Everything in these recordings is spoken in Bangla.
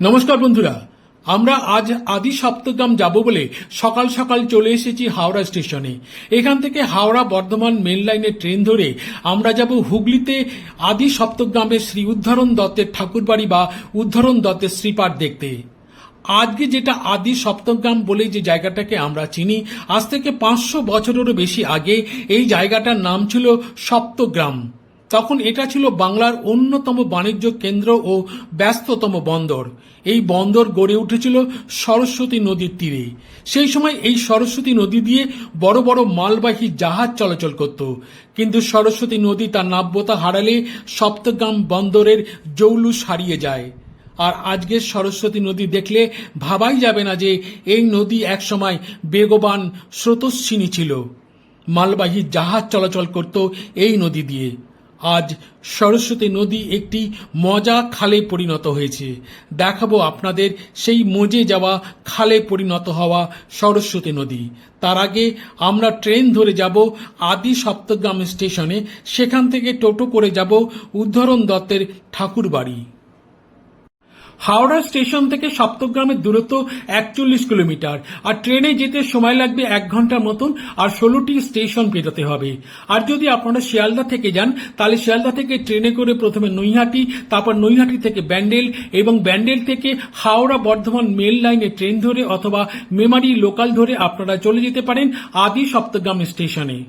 নমস্কার বন্ধুরা, আমরা আজ আদি সপ্তগ্রাম যাব বলে সকাল সকাল চলে এসেছি হাওড়া স্টেশনে। এখান থেকে হাওড়া বর্ধমান মেন লাইনের ট্রেন ধরে আমরা যাব হুগলিতে আদি সপ্তগ্রামের শ্রী উদ্ধরণ দত্তের ঠাকুরবাড়ি বা উদ্ধরণ দত্তের শ্রীপাঠ দেখতে। আজকে যেটা আদি সপ্তগ্রাম বলে যে জায়গাটাকে আমরা চিনি, আজ থেকে পাঁচশো বছরেরও বেশি আগে এই জায়গাটার নাম ছিল সপ্তগ্রাম। তখন এটা ছিল বাংলার অন্যতম বাণিজ্য কেন্দ্র ও ব্যস্ততম বন্দর। এই বন্দর গড়ে উঠেছিল সরস্বতী নদীর তীরে। সেই সময় এই সরস্বতী নদী দিয়ে বড় বড় মালবাহী জাহাজ চলাচল করত। কিন্তু সরস্বতী নদী তার নাব্যতা হারালে সপ্তগ্রাম বন্দরের জৌলুস হারিয়ে যায়। আর আজকের সরস্বতী নদী দেখলে ভাবাই যাবে না যে এই নদী একসময় বেগবান স্রোতস্বিনী ছিল। মালবাহী জাহাজ চলাচল করত এই নদী দিয়ে। আজ সরস্বতী নদী একটি মজা খালে পরিণত হয়েছে। দেখাবো আপনাদের সেই মজে যাওয়া খালে পরিণত হওয়া সরস্বতী নদী। তার আগে আমরা ট্রেন ধরে যাব আদি সপ্তগ্রাম স্টেশনে। সেখান থেকে টোটো করে যাব উদ্ধরণ দত্তের ঠাকুর বাড়ি হাওড়া স্টেশন থেকে সপ্তগ্রামের দূরত্ব একচল্লিশ কিলোমিটার। আর ট্রেনে যেতে সময় লাগবে এক ঘণ্টার মতন, আর ষোলোটি স্টেশন পেরোতে হবে। আর যদি আপনারা শিয়ালদা থেকে যান, তাহলে শিয়ালদা থেকে ট্রেনে করে প্রথমে নৈহাটি, তারপর নৈহাটি থেকে ব্যান্ডেল এবং ব্যান্ডেল থেকে হাওড়া বর্ধমান মেল লাইনে ট্রেন ধরে অথবা মেমারি লোকাল ধরে আপনারা চলে যেতে পারেন আদি সপ্তগ্রাম স্টেশনে।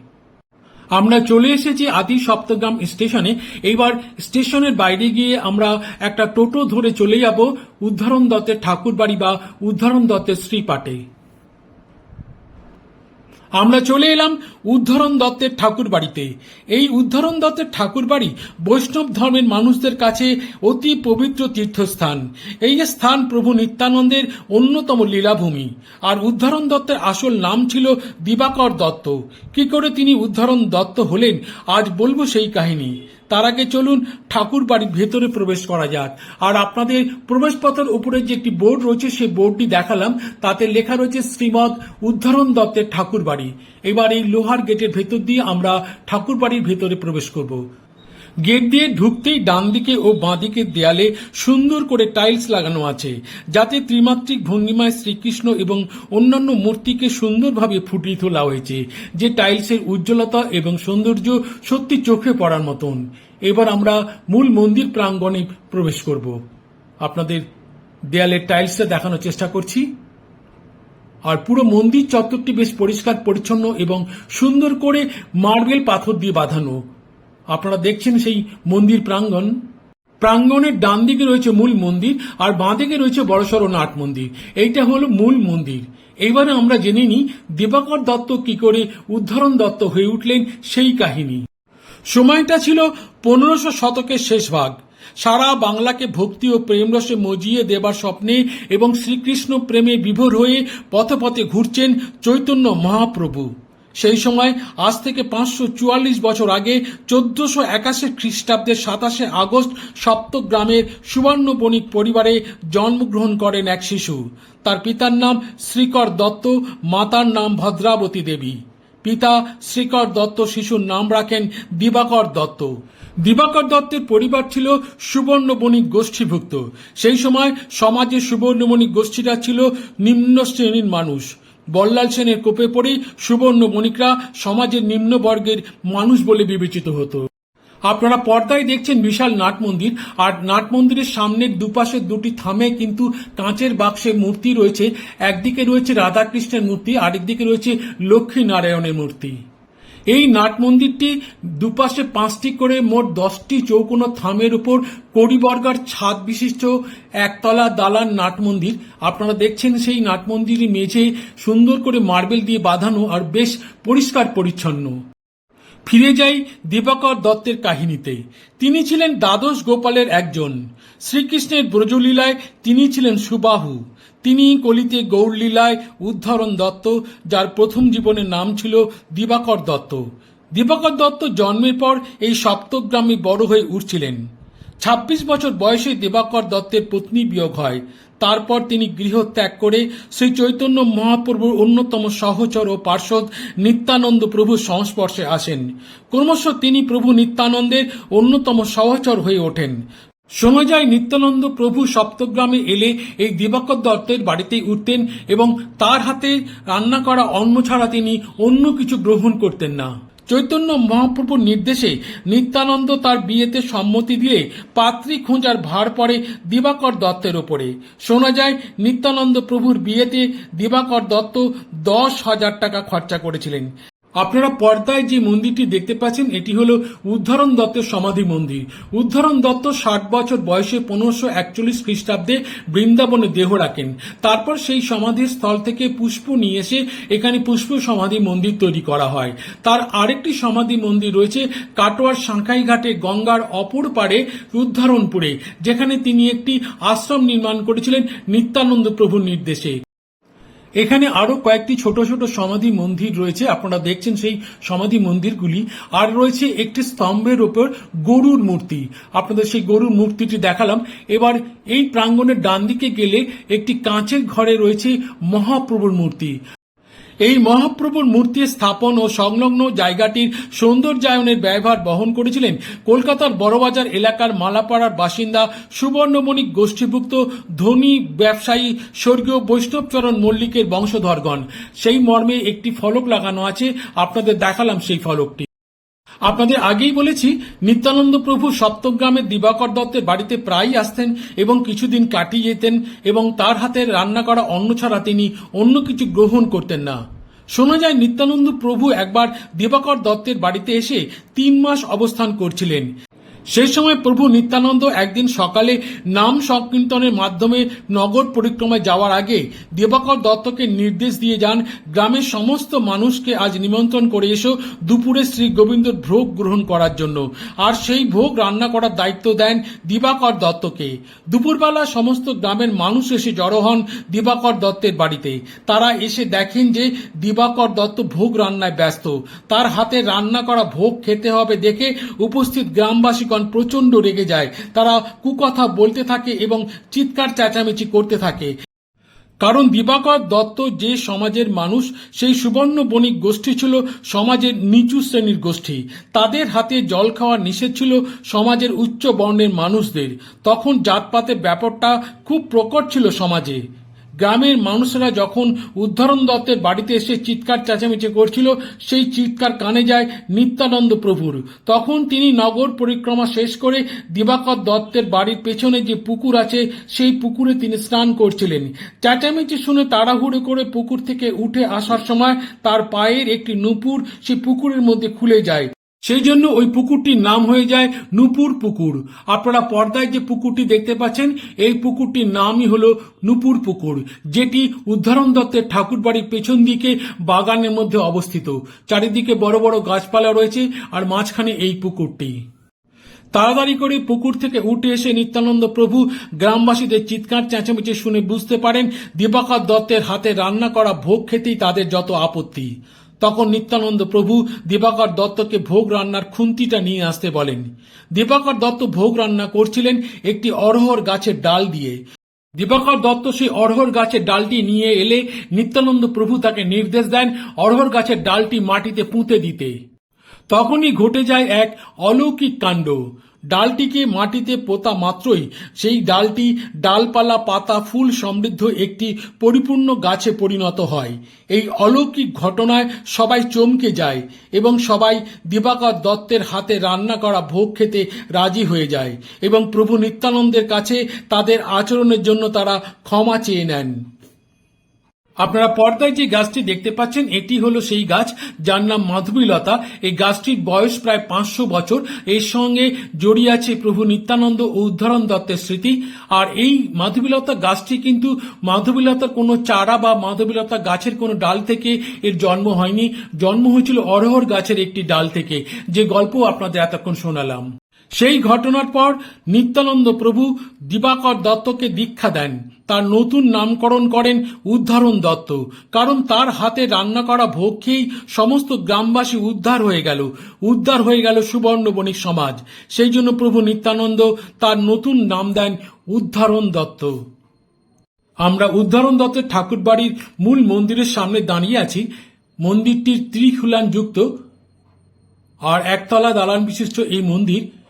আমরা চলে এসেছি আদি সপ্তগ্রাম স্টেশনে। এইবার স্টেশনের বাইরে গিয়ে আমরা একটা টোটো ধরে চলে যাব উদ্ধারণ দত্তের ঠাকুরবাড়ি বা উদ্ধারণ দত্তের শ্রীপাটে। আমরা চলে এলাম উদ্ধরণ দত্তের ঠাকুর বাড়িতে এই উদ্ধরণ দত্তের ঠাকুর বাড়ি বৈষ্ণব ধর্মের মানুষদের কাছে অতি পবিত্র তীর্থস্থান। এই স্থান প্রভু নিত্যানন্দের অন্যতম লীলাভূমি। আর উদ্ধরণ দত্তের আসল নাম ছিল দিবাকর দত্ত। কি করে তিনি উদ্ধরণ দত্ত হলেন, আজ বলব সেই কাহিনী। তার আগে চলুন ঠাকুর বাড়ির ভেতরে প্রবেশ করা যাক। আর আপনাদের প্রবেশপথের উপরে যে একটি বোর্ড রয়েছে, সেই বোর্ডটি দেখালাম। তাতে লেখা রয়েছে শ্রীমদ উদ্ধারণ দত্তের ঠাকুর বাড়ি। এবার এই লোহার গেটের ভেতর দিয়ে আমরা ঠাকুর বাড়ির ভেতরে প্রবেশ করব। গেট দিয়ে ঢুকতেই ডান দিকে ও বাঁ দিকের দেয়ালে সুন্দর করে টাইলস লাগানো আছে, যাতে ত্রিমাত্রিক ভঙ্গিমায় শ্রীকৃষ্ণ এবং অন্যান্য মূর্তিকে সুন্দরভাবে ফুটিয়ে তোলা হয়েছে, যে টাইলসের উজ্জ্বলতা এবং সৌন্দর্য সত্যি চোখে পড়ার মতন। এবার আমরা মূল মন্দির প্রাঙ্গণে প্রবেশ করব। আপনাদের দেয়ালের টাইলসটা দেখানোর চেষ্টা করছি। আর পুরো মন্দির চত্বরটি বেশ পরিষ্কার, পরিচ্ছন্ন এবং সুন্দর করে মার্বেল পাথর দিয়ে বাঁধানো। আপনারা দেখছেন সেই মন্দির প্রাঙ্গণ। প্রাঙ্গণের ডান দিকে রয়েছে মূল মন্দির আর বাঁ দিকে রয়েছে বড়সড় নাট মন্দির। এইটা হলো মূল মন্দির। এইবারে আমরা জেনে নিই দেবাকর দত্ত কি করে উদ্ধরণ দত্ত হয়ে উঠলেন সেই কাহিনী। সময়টা ছিল পনেরোশো শতকের শেষ ভাগ। সারা বাংলাকে ভক্তি ও প্রেমরসে মজিয়ে দেবার স্বপ্নে এবং শ্রীকৃষ্ণ প্রেমে বিভোর হয়ে পথে পথে ঘুরছেন চৈতন্য মহাপ্রভু। সেই সময় আজ থেকে পাঁচশো চুয়াল্লিশ বছর আগে চোদ্দশো একাশি খ্রিস্টাব্দের সাতাশে আগস্ট সপ্তগ্রামের সুবর্ণ বণিক পরিবারে জন্মগ্রহণ করেন এক শিশু। তার পিতার নাম শ্রীকর দত্ত, মাতার নাম ভদ্রাবতী দেবী। পিতা শ্রীকর দত্ত শিশুর নাম রাখেন দিবাকর দত্ত। দিবাকর দত্তের পরিবার ছিল সুবর্ণ বণিক গোষ্ঠীভুক্ত। সেই সময় সমাজে সুবর্ণ বণিক গোষ্ঠীরা ছিল নিম্ন শ্রেণির মানুষ। বল্লাল সেনের কোপে পড়েই সুবর্ণ বণিকরা সমাজের নিম্নবর্গের মানুষ বলে বিবেচিত হতো। আপনারা পর্দায় দেখছেন বিশাল নাট মন্দির, আর নাট মন্দিরের সামনের দুপাশের দুটি থামে কিন্তু কাঁচের বাক্সে মূর্তি রয়েছে। একদিকে রয়েছে রাধাকৃষ্ণের মূর্তি, আরেকদিকে রয়েছে লক্ষ্মী নারায়ণের মূর্তি। এই নাট মন্দিরটি দুপাশে পাঁচটি করে মোট দশটি চৌকোনো থামের উপর কড়িবর্গার ছাদ বিশিষ্ট একতলা দালান নাট মন্দির আপনারা দেখছেন সেই নাট মন্দিরের মেঝে সুন্দর করে মার্বেল দিয়ে বাঁধানো আর বেশ পরিষ্কার পরিচ্ছন্ন। ফিরে যাই দিবাকর দত্তের কাহিনীতে। তিনি ছিলেন দ্বাদশ গোপালের একজন। শ্রীকৃষ্ণের ব্রজলীলায় তিনি ছিলেন সুবাহু। তিনি কলিতে গৌরলীলায় উদ্ধরণ দত্ত, যার প্রথম জীবনের নাম ছিল দিবাকর দত্ত। দিবাকর দত্ত জন্মের পর এই সপ্তগ্রামে বড় হয়ে উঠছিলেন। ছাব্বিশ বছর বয়সে দেবাকর দত্তের পত্নী বিয়োগ হয়। তারপর তিনি গৃহ ত্যাগ করে শ্রী চৈতন্য মহাপ্রভুর অন্যতম সহচর ও পার্শ্বদ নিত্যানন্দ প্রভুর সংস্পর্শে আসেন। ক্রমশ তিনি প্রভু নিত্যানন্দের অন্যতম সহচর হয়ে ওঠেন। শোনা যায় নিত্যানন্দ প্রভু সপ্তগ্রামে এলে এই দিবাকর দত্তের বাড়িতেই উঠতেন এবং তার হাতে রান্না করা অন্ন ছাড়া তিনি অন্য কিছু গ্রহণ করতেন না। চৈতন্য মহাপ্রভুর নির্দেশে নিত্যানন্দ তার বিয়েতে সম্মতি দিয়ে পাত্রী খোঁজার ভার পড়ে দিবাকর দত্তের ওপরে। শোনা যায় নিত্যানন্দ প্রভুর বিয়েতে দিবাকর দত্ত দশ হাজার টাকা খরচা করেছিলেন। আপনারা পর্দায় যে মন্দিরটি দেখতে পাচ্ছেন, এটি হল উদ্ধরণ দত্তের সমাধি মন্দির। উদ্ধরণ দত্ত ষাট বছর বয়সে পনেরোশো একচল্লিশ খ্রিস্টাব্দে বৃন্দাবনে দেহ রাখেন। তারপর সেই সমাধির স্থল থেকে পুষ্প নিয়ে এসে এখানে পুষ্প সমাধি মন্দির তৈরি করা হয়। তার আরেকটি সমাধি মন্দির রয়েছে কাটোয়ার সাঁকাই ঘাটে গঙ্গার অপর পারে উদ্ধারণপুরে, যেখানে তিনি একটি আশ্রম নির্মাণ করেছিলেন নিত্যানন্দ প্রভুর নির্দেশে। এখানে আরও কয়েকটি ছোট ছোট সমাধি মন্দির রয়েছে। আপনারা দেখছেন সেই সমাধি মন্দিরগুলি। আর রয়েছে একটি স্তম্ভের ওপর গরুর মূর্তি। আপনাদের সেই গরুর মূর্তিটি দেখালাম। এবার এই প্রাঙ্গণের ডান দিকে গেলে একটি কাঁচের ঘরে রয়েছে মহাপ্রভুর মূর্তি। এই মহাপ্রভুর মূর্তি স্থাপন ও সংলগ্ন জায়গাটির সৌন্দর্যায়নের ব্যয়ভার বহন করেছিলেন কলকাতার বড়বাজার এলাকার মালাপাড়ার বাসিন্দা সুবর্ণমণিক গোষ্ঠীভুক্ত ধনী ব্যবসায়ী স্বর্গীয় বৈষ্ণবচরণ মল্লিকের বংশধরগণ। সেই মর্মে একটি ফলক লাগানো আছে, আপনাদের দেখালাম সেই ফলকটি। আপনাদের আগেই বলেছি, নিত্যানন্দ প্রভু সপ্তগ্রামের দিবাকর দত্তের বাড়িতে প্রায়ই আসতেন এবং কিছুদিন কাটিয়ে যেতেন এবং তার হাতে রান্না করা অন্ন ছাড়া তিনি অন্য কিছু গ্রহণ করতেন না। শোনা যায় নিত্যানন্দ প্রভু একবার দিবাকর দত্তের বাড়িতে এসে তিন মাস অবস্থান করছিলেন। সেই সময় প্রভু নিত্যানন্দ একদিন সকালে নাম সংকীর্তনের মাধ্যমে নগর পরিক্রমায় যাওয়ার আগে দেবাকর দত্তকে নির্দেশ দিয়ে যান, গ্রামের সমস্ত মানুষকে আজ নিমন্ত্রণ করে এসো দুপুরে শ্রী গোবিন্দর ভোগ গ্রহণ করার জন্য। আর সেই ভোগ রান্না করার দায়িত্ব দেন দিবাকর দত্তকে। দুপুরবেলা সমস্ত গ্রামের মানুষ এসে জড়ো হন দিবাকর দত্তের বাড়িতে। তারা এসে দেখেন যে দিবাকর দত্ত ভোগ রান্নায় ব্যস্ত। তার হাতে রান্না করা ভোগ খেতে হবে দেখে উপস্থিত গ্রামবাসীগণ প্রচণ্ড রেগে যায়। তারা কুকথা বলতে থাকে এবং চিৎকার চেঁচামেচি করতে থাকে। কারণ দিবাকর দত্ত যে সমাজের মানুষ, সেই সুবর্ণ বণিক গোষ্ঠী ছিল সমাজের নিচু শ্রেণির গোষ্ঠী। তাদের হাতে জল খাওয়া নিষেধ ছিল সমাজের উচ্চ বর্ণের মানুষদের। তখন জাতপাতের ব্যাপারটা খুব প্রকট ছিল সমাজে। গ্রামের মানুষরা যখন উদ্ধরণ দত্তের বাড়িতে এসে চিৎকার চেঁচামেচি করছিল, সেই চিৎকার কানে যায় নিত্যানন্দ প্রভুর। তখন তিনি নগর পরিক্রমা শেষ করে দিবাকর দত্তের বাড়ির পেছনে যে পুকুর আছে, সেই পুকুরে তিনি স্নান করছিলেন। চেঁচামেচি শুনে তাড়াহুড়ো করে পুকুর থেকে উঠে আসার সময় তার পায়ের একটি নুপুর সেই পুকুরের মধ্যে খুলে যায়। সেই জন্য ওই পুকুরটির নাম হয়ে যায় নুপুর পুকুর। আপনারা পর্দায় যে পুকুরটি দেখতে পাচ্ছেন, এই পুকুরটির নামই হলো নুপুর পুকুর, যেটি উদ্ধরণ দত্তের ঠাকুর বাড়ির পেছন দিকে বাগানের মধ্যে অবস্থিত। চারিদিকে বড় বড় গাছপালা রয়েছে আর মাঝখানে এই পুকুরটি। তাড়াতাড়ি করে পুকুর থেকে উঠে এসে নিত্যানন্দ প্রভু গ্রামবাসীদের চিৎকার, চেঁচামেচি শুনে বুঝতে পারেন, দিবাকর দত্তের হাতে রান্না করা ভোগ খেতেই তাদের যত আপত্তি। তখন নিত্যানন্দ প্রভু দিবাকর দত্তকে ভোগ রান্নার খুন্তিটা নিয়ে আসতে বলেন। দিবাকর দত্ত ভোগ রান্না করছিলেন একটি অরহর গাছের ডাল দিয়ে। দিবাকর দত্ত সেই অরহর গাছের ডালটি নিয়ে এলে নিত্যানন্দ প্রভু তাকে নির্দেশ দেন অরহর গাছের ডালটি মাটিতে পুঁতে দিতে। তখনই ঘটে যায় এক অলৌকিক কাণ্ড। ডালটিকে মাটিতে পোতা মাত্রই। সেই ডালটি ডালপালা, পাতা, ফুল সমৃদ্ধ একটি পরিপূর্ণ গাছে পরিণত হয়। এই অলৌকিক ঘটনায় সবাই চমকে যায় এবং সবাই দিবাকর দত্তের হাতে রান্না করা ভোগ খেতে রাজি হয়ে যায় এবং প্রভু নিত্যানন্দের কাছে তাদের আচরণের জন্য তারা ক্ষমা চেয়ে নেন। আপনারা পর্দায় যে গাছটি দেখতে পাচ্ছেন, এটি হলো সেই গাছ যার নাম মাধবীলতা। এই গাছটির বয়স প্রায় পাঁচশো বছর। এর সঙ্গে জড়িয়ে আছে প্রভু নিত্যানন্দ ও উদ্ধারণ দত্তের স্মৃতি। আর এই মাধবীলতা গাছটি কিন্তু মাধবীলতার কোনো চারা বা মাধবীলতা গাছের কোনো ডাল থেকে এর জন্ম হয়নি। জন্ম হয়েছিল অরহর গাছের একটি ডাল থেকে। যে গল্প আপনাদের এতক্ষণ শোনালাম। সেই ঘটনার পর নিত্যানন্দ প্রভু দিবাকর দত্তকে দীক্ষা দেন। তার নতুন নামকরণ করেন উদ্ধারণ দত্ত। কারণ তার হাতে রান্না করা ভোগ খেয়েই সমস্ত গ্রামবাসী উদ্ধার হয়ে গেল। উদ্ধার হয়ে গেল সুবর্ণ বণিক সমাজ। সেই জন্য প্রভু নিত্যানন্দ তার নতুন নাম দেন উদ্ধারণ দত্ত। আমরা উদ্ধারণ দত্তের ঠাকুর বাড়ির মূল মন্দিরের সামনে দাঁড়িয়ে আছি। মন্দিরটির ত্রিখুলান যুক্ত আর একতলা দালান বিশিষ্ট এই মন্দির।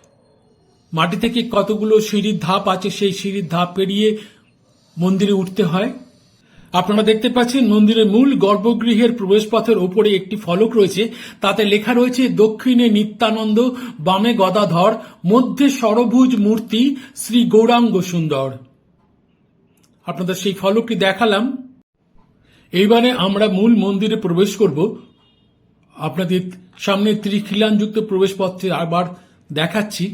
মাটি থেকে কতগুলো সিঁড়ির ধাপ আছে সেই সিঁড়ির ধাপ পেরিয়ে মন্দিরে উঠতে হয়। আপনারা দেখতে পাচ্ছেন মন্দিরের মূল গর্ভগৃহের প্রবেশপথের ওপরে একটি ফলক রয়েছে। তাতে লেখা রয়েছে, দক্ষিণে নিত্যানন্দ, বামে গদাধর, মধ্যে সরভুজ মূর্তি, শ্রী গৌরাঙ্গ সুন্দর। আপনাদের সেই ফলকটি দেখালাম। এইবারে আমরা মূল মন্দিরে প্রবেশ করব। আপনাদের সামনে ত্রিখিলানযুক্ত প্রবেশপথে আবার দেখাচ্ছি।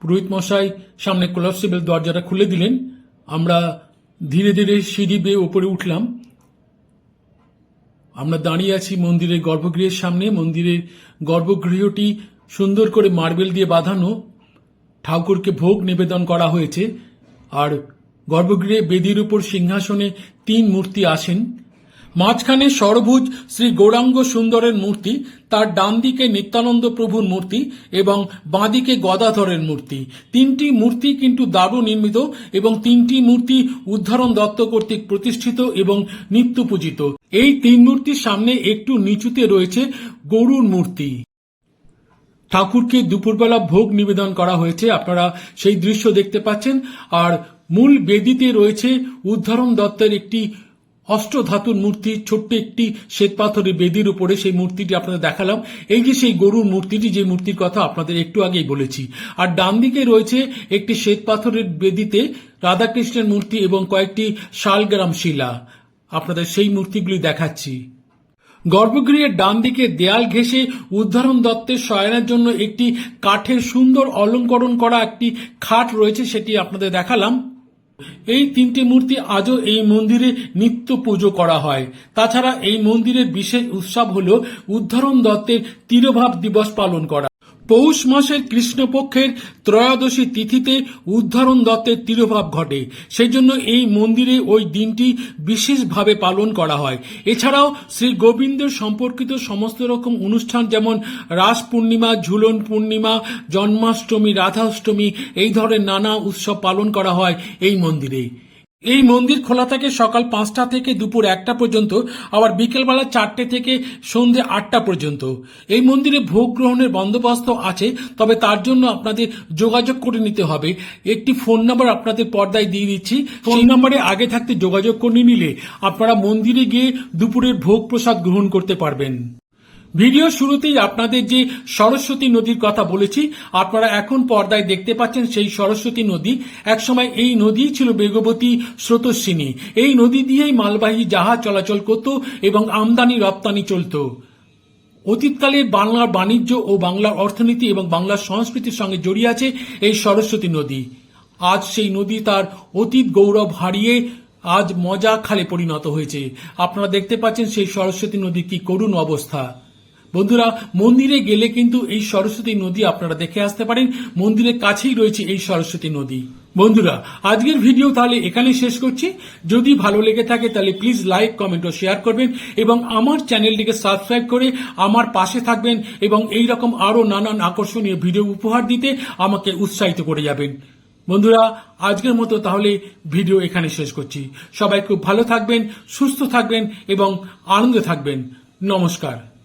পুরোহিত মশাই সামনে কোলাপসিবল দরজাটা খুলে দিলেন। আমরা ধীরে ধীরে সিঁড়ি বেয়ে উপরে উঠলাম। আমরা দাঁড়িয়ে আছি মন্দিরের গর্ভগৃহের সামনে। মন্দিরের গর্ভগৃহটি সুন্দর করে মার্বেল দিয়ে বাঁধানো। ঠাকুরকে ভোগ নিবেদন করা হয়েছে। আর গর্ভগৃহে বেদির উপর সিংহাসনে তিন মূর্তি আসেন। মাঝখানে সরভুজ শ্রী গৌরাঙ্গ সুন্দরের মূর্তি, তার ডান দিকে নিত্যানন্দ প্রভুর মূর্তি এবং বাঁদিকে গদাধরের মূর্তি। তিনটি মূর্তি কিন্তু দারু নির্মিত এবং তিনটি মূর্তি উদ্ধারণ দত্ত কর্তৃক প্রতিষ্ঠিত এবং নিত্য পূজিত এই তিন মূর্তির সামনে একটু নিচুতে রয়েছে গরুর মূর্তি। ঠাকুরকে দুপুরবেলা ভোগ নিবেদন করা হয়েছে, আপনারা সেই দৃশ্য দেখতে পাচ্ছেন। আর মূল বেদিতে রয়েছে উদ্ধারণ দত্তের একটি অষ্টধাতুর মূর্তি, ছোট্ট একটি শ্বেতপাথরের বেদির উপরে সেই মূর্তিটি আপনাদের দেখালাম। এই যে সেই গরুর মূর্তিটি, যে মূর্তির কথা আপনাদের একটু আগেই বলেছি। আর ডান দিকে রয়েছে একটি শ্বেতপাথরের বেদিতে রাধাকৃষ্ণের মূর্তি এবং কয়েকটি শালগ্রাম শিলা। আপনাদের সেই মূর্তিগুলি দেখাচ্ছি। গর্ভগৃহের ডান দিকে দেয়াল ঘেঁষে উদ্ধারণ দত্তের শয়নের জন্য একটি কাঠের সুন্দর অলঙ্করণ করা একটি খাট রয়েছে, সেটি আপনাদের দেখালাম। এই তিনটি মূর্তি আজও এই মন্দিরে নিত্য পুজো করা হয়। তাছাড়া এই মন্দিরের বিশেষ উৎসব হল উদ্ধারণ দত্তের তিরোভাব দিবস পালন করা। পৌষ মাসের কৃষ্ণপক্ষের ত্রয়োদশী তিথিতে উদ্ধারণ দত্তের তিরোভাব ঘটে। সেই জন্য এই মন্দিরে ওই দিনটি বিশেষভাবে পালন করা হয়। এছাড়াও শ্রী গোবিন্দের সম্পর্কিত সমস্ত রকম অনুষ্ঠান যেমন রাস পূর্ণিমা, ঝুলন পূর্ণিমা, জন্মাষ্টমী, রাধাষ্টমী, এই ধরনের নানা উৎসব পালন করা হয় এই মন্দিরে। এই মন্দির খোলা থাকে সকাল পাঁচটা থেকে দুপুর একটা পর্যন্ত আবার বিকেলবেলা চারটে থেকে সন্ধে আটটা পর্যন্ত। এই মন্দিরে ভোগ গ্রহণের বন্দোবস্ত আছে তবে তার জন্য আপনাদের যোগাযোগ করে নিতে হবে। একটি ফোন নাম্বার আপনাদের পর্দায় দিয়ে দিচ্ছি। ফোন নাম্বারে আগে থাকতে যোগাযোগ করে নিলে আপনারা মন্দিরে গিয়ে দুপুরের ভোগ প্রসাদ গ্রহণ করতে পারবেন। ভিডিও শুরুতেই আপনাদের যে সরস্বতী নদীর কথা বলেছি, আপনারা এখন পর্দায় দেখতে পাচ্ছেন সেই সরস্বতী নদী। একসময় এই নদী ছিল বেগবতী স্রোতস্বিনী। এই নদী দিয়েই মালবাহী জাহাজ চলাচল করত এবং আমদানি রপ্তানি চলত। অতীতকালে বাংলার বাণিজ্য ও বাংলার অর্থনীতি এবং বাংলার সংস্কৃতির সঙ্গে জড়িয়ে আছে এই সরস্বতী নদী। আজ সেই নদী তার অতীত গৌরব হারিয়ে আজ মজা খালে পরিণত হয়েছে। আপনারা দেখতে পাচ্ছেন সেই সরস্বতী নদী কি করুণ অবস্থা। বন্ধুরা, মন্দিরে গেলে কিন্তু এই সরস্বতী নদী আপনারা দেখে আসতে পারেন। মন্দিরের কাছেই রয়েছে এই সরস্বতী নদী। বন্ধুরা, আজকের ভিডিও তাহলে এখানে শেষ করছি। যদি ভালো লেগে থাকে তাহলে প্লিজ লাইক কমেন্ট ও শেয়ার করবেন এবং আমার চ্যানেলটিকে সাবস্ক্রাইব করে আমার পাশে থাকবেন এবং এই রকম আরও নানান আকর্ষণীয় ভিডিও উপহার দিতে আমাকে উৎসাহিত করে যাবেন। বন্ধুরা, আজকের মতো তাহলে ভিডিও এখানে শেষ করছি। সবাই খুব ভালো থাকবেন, সুস্থ থাকবেন এবং আনন্দে থাকবেন। নমস্কার।